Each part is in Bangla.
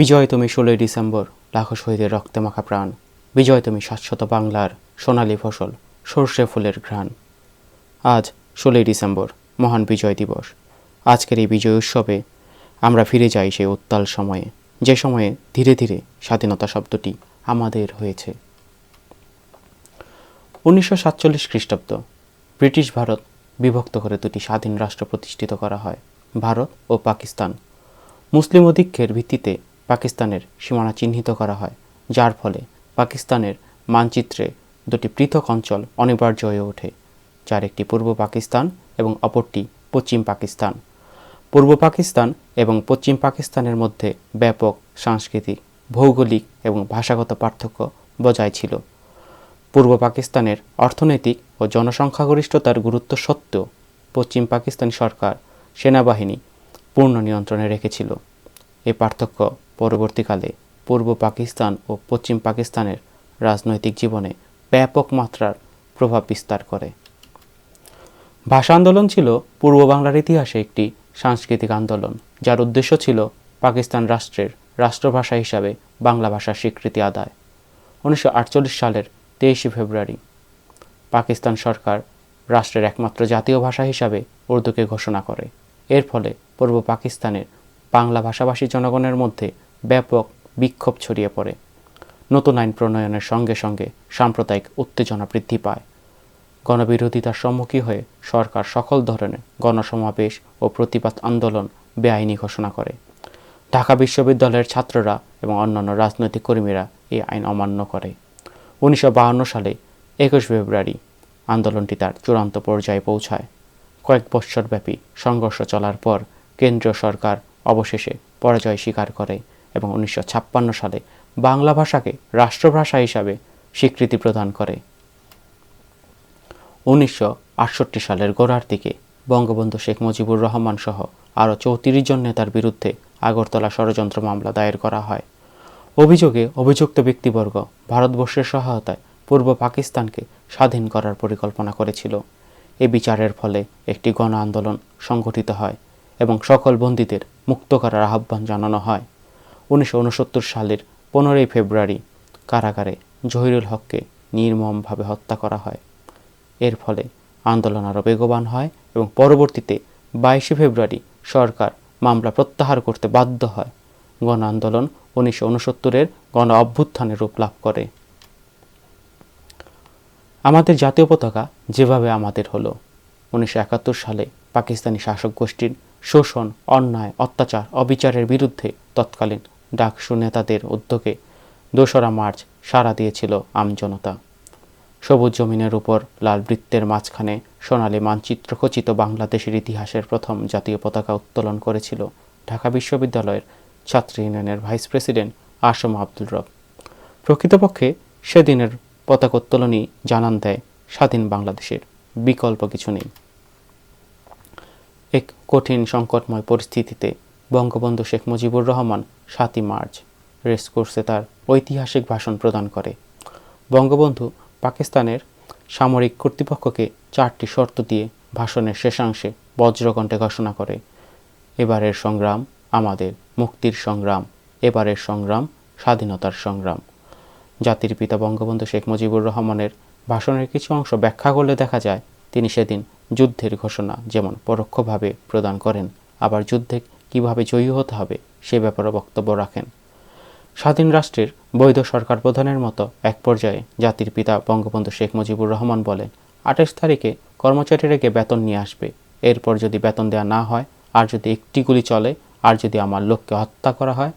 বিজয় তুমি ষোলোই ডিসেম্বর, লাখো শহীদের রক্তে মাখা প্রাণ। বিজয় তুমি শাশ্বত বাংলার সোনালী ফসল, সর্ষে ফুলের ঘ্রাণ। আজ ষোলোই ডিসেম্বর, মহান বিজয় দিবস। আজকের এই বিজয় উৎসবে আমরা ফিরে যাই সেই উত্তাল সময়ে, যে সময়ে ধীরে ধীরে স্বাধীনতা শব্দটি আমাদের হয়েছে। উনিশশো সাতচল্লিশ খ্রিস্টাব্দ, ব্রিটিশ ভারত বিভক্ত করে দুটি স্বাধীন রাষ্ট্র প্রতিষ্ঠিত করা হয়, ভারত ও পাকিস্তান। মুসলিম অধিক্ষের ভিত্তিতে পাকিস্তানের সীমানা চিহ্নিত করা হয়, যার ফলে পাকিস্তানের মানচিত্রে দুটি পৃথক অঞ্চল অনিবার্য হয়ে ওঠে, যার একটি পূর্ব পাকিস্তান এবং অপরটি পশ্চিম পাকিস্তান। পূর্ব পাকিস্তান এবং পশ্চিম পাকিস্তানের মধ্যে ব্যাপক সাংস্কৃতিক, ভৌগোলিক এবং ভাষাগত পার্থক্য বজায় ছিল। পূর্ব পাকিস্তানের অর্থনৈতিক ও জনসংখ্যাগরিষ্ঠতার গুরুত্ব সত্ত্বেও পশ্চিম পাকিস্তান সরকার, সেনাবাহিনী পূর্ণ নিয়ন্ত্রণে রেখেছিল। এ পার্থক্য পরবর্তীকালে পূর্ব পাকিস্তান ও পশ্চিম পাকিস্তানের রাজনৈতিক জীবনে ব্যাপক মাত্রার প্রভাব বিস্তার করে। ভাষা আন্দোলন ছিল পূর্ব বাংলার ইতিহাসে একটি সাংস্কৃতিক আন্দোলন, যার উদ্দেশ্য ছিল পাকিস্তান রাষ্ট্রের রাষ্ট্রভাষা হিসাবে বাংলা ভাষার স্বীকৃতি আদায়। উনিশশো আটচল্লিশ সালের তেইশে ফেব্রুয়ারি, পাকিস্তান সরকার রাষ্ট্রের একমাত্র জাতীয় ভাষা হিসাবে উর্দুকে ঘোষণা করে। এর ফলে পূর্ব পাকিস্তানের বাংলা ভাষাভাষী জনগণের মধ্যে ব্যাপক বিক্ষোভ ছড়িয়ে পড়ে। নতুন আইন প্রণয়নের সঙ্গে সঙ্গে সাম্প্রদায়িক উত্তেজনা বৃদ্ধি পায়। গণবিরোধিতার সম্মুখীন হয়ে সরকার সকল ধরনের গণসমাবেশ ও প্রতিবাদ আন্দোলন বেআইনি ঘোষণা করে। ঢাকা বিশ্ববিদ্যালয়ের ছাত্ররা এবং অন্যান্য রাজনৈতিক কর্মীরা এই আইন অমান্য করে। উনিশশো সালে একুশ ফেব্রুয়ারি আন্দোলনটি তার চূড়ান্ত পর্যায়ে পৌঁছায়। কয়েক বৎসরব্যাপী সংঘর্ষ চলার পর কেন্দ্রীয় সরকার অবশেষে পরাজয় স্বীকার করে। এবং উনিশশো ছাপ্পান্ন সালে বাংলা ভাষাকে রাষ্ট্রভাষা হিসাবে স্বীকৃতি প্রদান করে। উনিশশো আটষট্টি সালের গোড়ার দিকে বঙ্গবন্ধু শেখ মুজিবুর রহমান সহ আরও চৌত্রিশ জন নেতার বিরুদ্ধে আগরতলা ষড়যন্ত্র মামলা দায়ের করা হয়। অভিযোগে অভিযুক্ত ব্যক্তিবর্গ ভারতবর্ষের সহায়তায় পূর্ব পাকিস্তানকে স্বাধীন করার পরিকল্পনা করেছিল। এ বিচারের ফলে একটি গণ আন্দোলন সংগঠিত হয় এবং সকল বন্দীদের মুক্ত করার আহ্বান জানানো হয়। উনিশশো উনসত্তর সালের পনেরোই ফেব্রুয়ারি কারাগারে জহিরুল হককে নির্মমভাবে হত্যা করা হয়। এর ফলে আন্দোলন আরও বেগবান হয় এবং পরবর্তীতে বাইশে ফেব্রুয়ারি সরকার মামলা প্রত্যাহার করতে বাধ্য হয়। গণ আন্দোলন উনিশশো উনসত্তরের গণ অভ্যুত্থানের রূপ লাভ করে। আমাদের জাতীয় পতাকা যেভাবে আমাদের হলো। উনিশশো একাত্তর সালে পাকিস্তানি শাসক গোষ্ঠীর শোষণ, অন্যায়, অত্যাচার, অবিচারের বিরুদ্ধে তৎকালীন ডাকসু নেতাদের উদ্যোগে দোসরা মার্চ সাড়া দিয়েছিল আমজনতা সবুজ জমিনের উপর লাল বৃত্তের মাঝখানে সোনালী মানচিত্র খচিত বাংলাদেশের ইতিহাসের প্রথম জাতীয় পতাকা উত্তোলন করেছিল ঢাকা বিশ্ববিদ্যালয়ের ছাত্র ইউনিয়নের ভাইস প্রেসিডেন্ট আসম আব্দুল রব। প্রকৃতপক্ষে সেদিনের পতাকা উত্তোলনই জানান দেয় স্বাধীন বাংলাদেশের বিকল্প কিছু নেই। এক কঠিন সংকটময় পরিস্থিতিতে বঙ্গবন্ধু শেখ মুজিবুর রহমান সাতই মার্চ। রেস কোর্সে তার ঐতিহাসিক ভাষণ প্রদান করে। বঙ্গবন্ধু পাকিস্তানের সামরিক কর্তৃপক্ষকে চারটি শর্ত দিয়ে ভাষণের শেষাংশে বজ্রকণ্ঠে ঘোষণা করে। এবারের সংগ্রাম আমাদের মুক্তির সংগ্রাম, এবারের সংগ্রাম স্বাধীনতার সংগ্রাম। জাতির পিতা বঙ্গবন্ধু শেখ মুজিবুর রহমানের ভাষণের কিছু অংশ ব্যাখ্যা করলে দেখা যায়, তিনি সেদিন যুদ্ধের ঘোষণা যেমন পরোক্ষভাবে প্রদান করেন, আবার যুদ্ধে কীভাবে জয়ী হতে হবে সে ব্যাপারে বক্তব্য রাখেন। স্বাধীন রাষ্ট্রের বৈধ সরকার প্রধানের মতো এক পর্যায়ে জাতির পিতা বঙ্গবন্ধু শেখ মুজিবুর রহমান বলেন, আঠাশ তারিখে কর্মচারীরা গিয়ে বেতন নিয়ে আসবে। এরপর যদি বেতন দেওয়া না হয়, আর যদি একটি গুলি চলে, আর যদি আমার লোককে হত্যা করা হয়,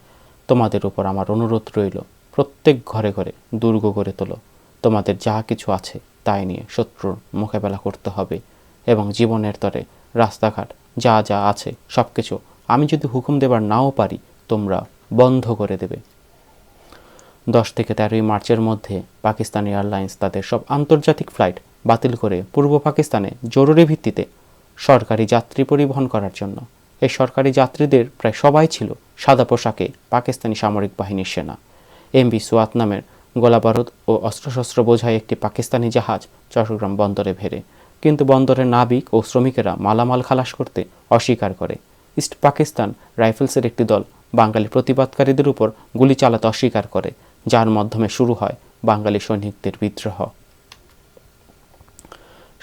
তোমাদের উপর আমার অনুরোধ রইল। প্রত্যেক ঘরে ঘরে দুর্গ গড়ে তোলো। তোমাদের যা কিছু আছে তাই নিয়ে শত্রুর মোকাবেলা করতে হবে এবং জীবনের তরে রাস্তাঘাট যা যা আছে সব কিছু আমি যদি হুকুম দেবার নাও পারি, তোমরা বন্ধ করে দেবে। দশ থেকে তেরোই মার্চের মধ্যে পাকিস্তানি এয়ারলাইন্স তাদের সব আন্তর্জাতিক ফ্লাইট বাতিল করে পূর্ব পাকিস্তানে জরুরি ভিত্তিতে সরকারি যাত্রী পরিবহন করার জন্য। এই সরকারি যাত্রীদের প্রায় সবাই ছিল সাদা পোশাকে পাকিস্তানি সামরিক বাহিনীর সেনা। এমবি সুয়াত নামের গোলাবারুদ ও অস্ত্রশস্ত্র বোঝায় একটি পাকিস্তানি জাহাজ চট্টগ্রাম বন্দরে ভেড়ে। কিন্তু বন্দরের নাবিক ও শ্রমিকেরা মালামাল খালাস করতে অস্বীকার করে। ইস্ট পাকিস্তান রাইফেলসের একটি দল বাঙালি প্রতিবাদকারীদের উপর গুলি চালাতে অস্বীকার করে, যার মাধ্যমে শুরু হয় বাঙালি সৈনিকদের বিদ্রোহ।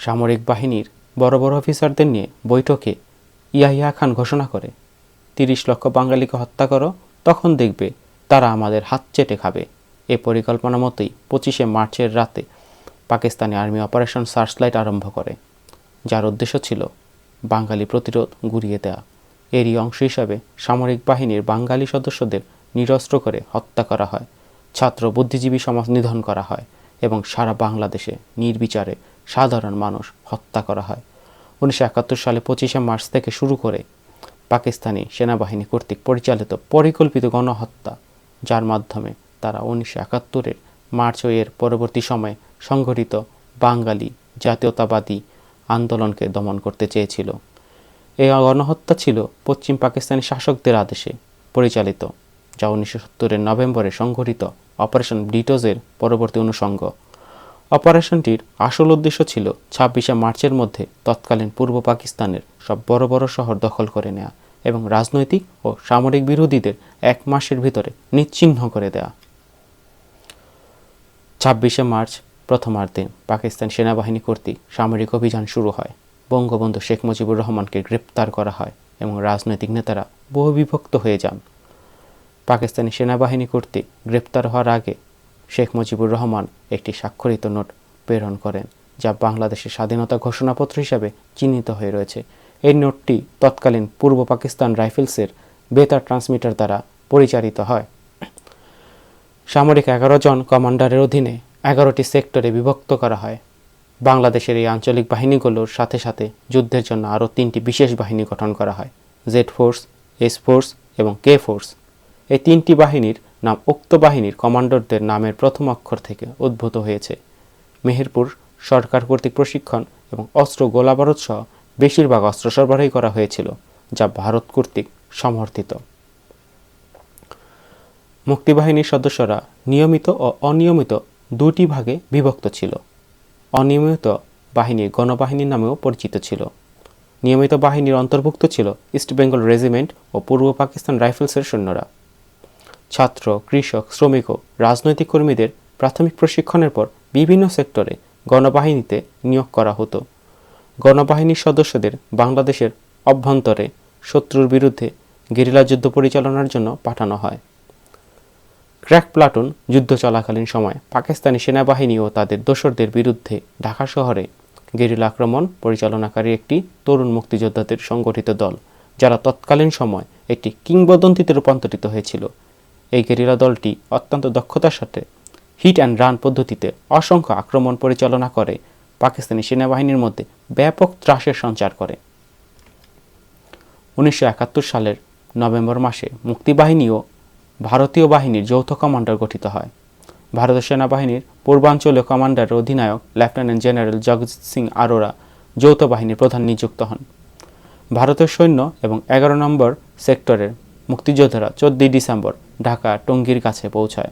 সামরিক বাহিনীর বড় বড় অফিসারদের নিয়ে বৈঠকে ইয়াহিয়া খান ঘোষণা করে, তিরিশ লক্ষ বাঙালিকে হত্যা করো, তখন দেখবে তারা আমাদের হাত চেটে খাবে। এ পরিকল্পনা মতোই পঁচিশে মার্চের রাতে পাকিস্তানি আর্মি অপারেশন সার্চলাইট আরম্ভ করে, যার উদ্দেশ্য ছিল বাঙালি প্রতিরোধ গুড়িয়ে দেওয়া। এরই অংশ হিসাবে সামরিক বাহিনীর বাঙালি সদস্যদের নিরস্ত্র করে হত্যা করা হয়, ছাত্র বুদ্ধিজীবী সমাজ নিধন করা হয় এবং সারা বাংলাদেশে নির্বিচারে সাধারণ মানুষ হত্যা করা হয়। উনিশশো একাত্তর সালে পঁচিশে মার্চ থেকে শুরু করে পাকিস্তানি সেনাবাহিনী কর্তৃক পরিচালিত পরিকল্পিত গণহত্যা, যার মাধ্যমে তারা উনিশশো একাত্তরের মার্চ ও এর পরবর্তী সময়ে সংঘটিত বাঙালি জাতীয়তাবাদী আন্দোলনকে দমন করতে চেয়েছিল। এই গণহত্যা ছিল পশ্চিম পাকিস্তানি শাসকদের আদেশে পরিচালিত, যা উনিশশো সত্তরের নভেম্বরে সংঘটিত অপারেশন ব্রিটোজের পরবর্তী অনুষঙ্গ। অপারেশনটির আসল উদ্দেশ্য ছিল ছাব্বিশে মার্চের মধ্যে তৎকালীন পূর্ব পাকিস্তানের সব বড় বড় শহর দখল করে নেওয়া এবং রাজনৈতিক ও সামরিক বিরোধীদের এক মাসের ভিতরে নিশ্চিহ্ন করে দেয়া। ছাব্বিশে মার্চ প্রথমার্ধে পাকিস্তান সেনাবাহিনী কর্তৃক সামরিক অভিযান শুরু হয়। বঙ্গবন্ধু শেখ মুজিবুর রহমানকে গ্রেপ্তার করা হয় এবং রাজনৈতিক নেতারা বহু বিভক্ত হয়ে যান। পাকিস্তানি সেনাবাহিনী কর্তৃক গ্রেপ্তার হওয়ার আগে শেখ মুজিবুর রহমান একটি স্বাক্ষরিত নোট প্রেরণ করেন, যা বাংলাদেশের স্বাধীনতা ঘোষণাপত্র হিসাবে চিহ্নিত হয়ে রয়েছে। এই নোটটি তৎকালীন পূর্ব পাকিস্তান রাইফেলসের বেতার ট্রান্সমিটার দ্বারা পরিচালিত হয়। সামরিক এগারো জন কমান্ডারের অধীনে এগারোটি সেক্টরে বিভক্ত করা হয়। বাংলাদেশের এই আঞ্চলিক বাহিনীগুলোর সাথে সাথে যুদ্ধের জন্য আরও তিনটি বিশেষ বাহিনী গঠন করা হয়, জেড ফোর্স, এস ফোর্স এবং কে ফোর্স। এই তিনটি বাহিনীর নাম উক্ত বাহিনীর কমান্ডারদের নামের প্রথম অক্ষর থেকে উদ্ভূত হয়েছে। মেহেরপুর সরকার কর্তৃক প্রশিক্ষণ এবং অস্ত্র গোলাবারুদ সহ বেশিরভাগ অস্ত্র সরবরাহ করা হয়েছিল, যা ভারত কর্তৃক সমর্থিত। মুক্তিবাহিনীর সদস্যরা নিয়মিত ও অনিয়মিত দুটি ভাগে বিভক্ত ছিল। অনিয়মিত বাহিনী গণবাহিনীর নামেও পরিচিত ছিল। নিয়মিত বাহিনীর অন্তর্ভুক্ত ছিল ইস্ট বেঙ্গল রেজিমেন্ট ও পূর্ব পাকিস্তান রাইফেলসের সৈন্যরা। ছাত্র, কৃষক, শ্রমিক ও রাজনৈতিক কর্মীদের প্রাথমিক প্রশিক্ষণের পর বিভিন্ন সেক্টরে গণবাহিনীতে নিয়োগ করা হতো। গণবাহিনীর সদস্যদের বাংলাদেশের অভ্যন্তরে শত্রুর বিরুদ্ধে গেরিলা যুদ্ধ পরিচালনার জন্য পাঠানো হয়। ক্র্যাক প্লাটুন যুদ্ধ চলাকালীন সময় পাকিস্তানি সেনাবাহিনী ও তাদের দোসরদের বিরুদ্ধে ঢাকা শহরে গেরিলা আক্রমণ পরিচালনাকারী একটি তরুণ মুক্তিযোদ্ধাদের সংগঠিত দল, যারা তৎকালীন সময় একটি কিংবদন্তিতে রূপান্তরিত হয়েছিল। এই গেরিলা দলটি অত্যন্ত দক্ষতার সাথে হিট অ্যান্ড রান পদ্ধতিতে অসংখ্য আক্রমণ পরিচালনা করে, পাকিস্তানি সেনাবাহিনীর মধ্যে ব্যাপক ত্রাসের সঞ্চার করে। উনিশশো একাত্তর সালের নভেম্বর মাসে মুক্তিবাহিনী ও ভারতীয় বাহিনীর যৌথ কমান্ডার গঠিত হয়। ভারতীয় সেনাবাহিনীর পূর্বাঞ্চলীয় কমান্ডারের অধিনায়ক, লেফটেন্যান্ট জেনারেল জগজিৎ সিং আরোরা যৌথ বাহিনীর প্রধান নিযুক্ত হন। ভারতের সৈন্য এবং এগারো নম্বর সেক্টরের মুক্তিযোদ্ধারা চোদ্দই ডিসেম্বর ঢাকা টঙ্গীর কাছে পৌঁছায়।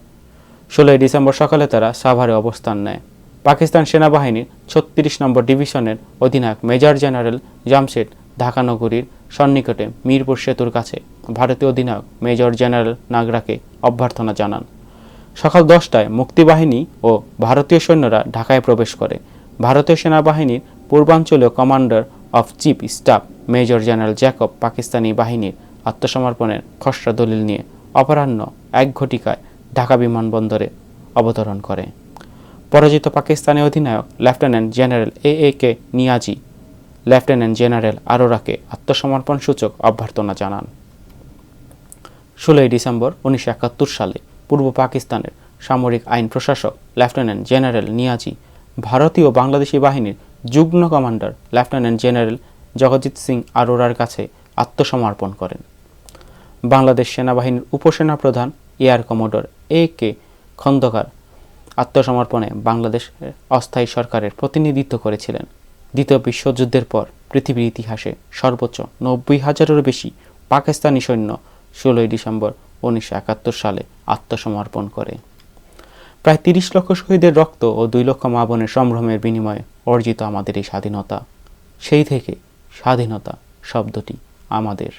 ষোলোই ডিসেম্বর সকালে তারা সাভারে অবস্থান নেয়। পাকিস্তান সেনাবাহিনীর ছত্রিশ নম্বর ডিভিশনের অধিনায়ক মেজর জেনারেল জামশেদ ঢাকা নগরীর সন্নিকটে মিরপুর সেতুর কাছে। ভারতীয় অধিনায়ক মেজর জেনারেল নাগরাকে অভ্যর্থনা জানান। সকাল দশটায় মুক্তিবাহিনী ও ভারতীয় সৈন্যরা ঢাকায় প্রবেশ করে। ভারতীয় সেনাবাহিনীর পূর্বাঞ্চলীয় commander of chief staff major general Jacob Pakistani বাহিনীর আত্মসমর্পণের খসড়া দলিল নিয়ে অপরাহ্ন এক ঘটিকায় ঢাকা বিমানবন্দরে অবতরণ করে। পরাজিত পাকিস্তানি অধিনায়ক lieutenant general A A K Niazi, lieutenant general আরোরাকে আত্মসমর্পণ সূচক অভ্যর্থনা জানান। ষোলোই ডিসেম্বর উনিশশো একাত্তর সালে পূর্ব পাকিস্তানের সামরিক আইন প্রশাসক লেফটেন্যান্ট জেনারেল নিয়াজি, ভারতীয় বাংলাদেশি বাহিনীর যুগ্ম commander lieutenant general Jagjit Singh আরোরার কাছে আত্মসমর্পণ করেন। বাংলাদেশ সেনাবাহিনীর উপসেনা প্রধান air commodore A K Khandakar আত্মসমর্পণে বাংলাদেশের অস্থায়ী সরকারের প্রতিনিধিত্ব করেছিলেন। দ্বিতীয় বিশ্বযুদ্ধের পর পৃথিবীর ইতিহাসে সর্বোচ্চ নব্বই হাজারেরও বেশি পাকিস্তানি সৈন্য ষোলোই ডিসেম্বর উনিশশো একাত্তর সালে আত্মসমর্পণ করে। প্রায় তিরিশ লক্ষ শহীদের রক্ত ও দুই লক্ষ মা বোনের সম্ভ্রমের বিনিময়ে অর্জিত আমাদের এই স্বাধীনতা। সেই থেকে স্বাধীনতা শব্দটি আমাদের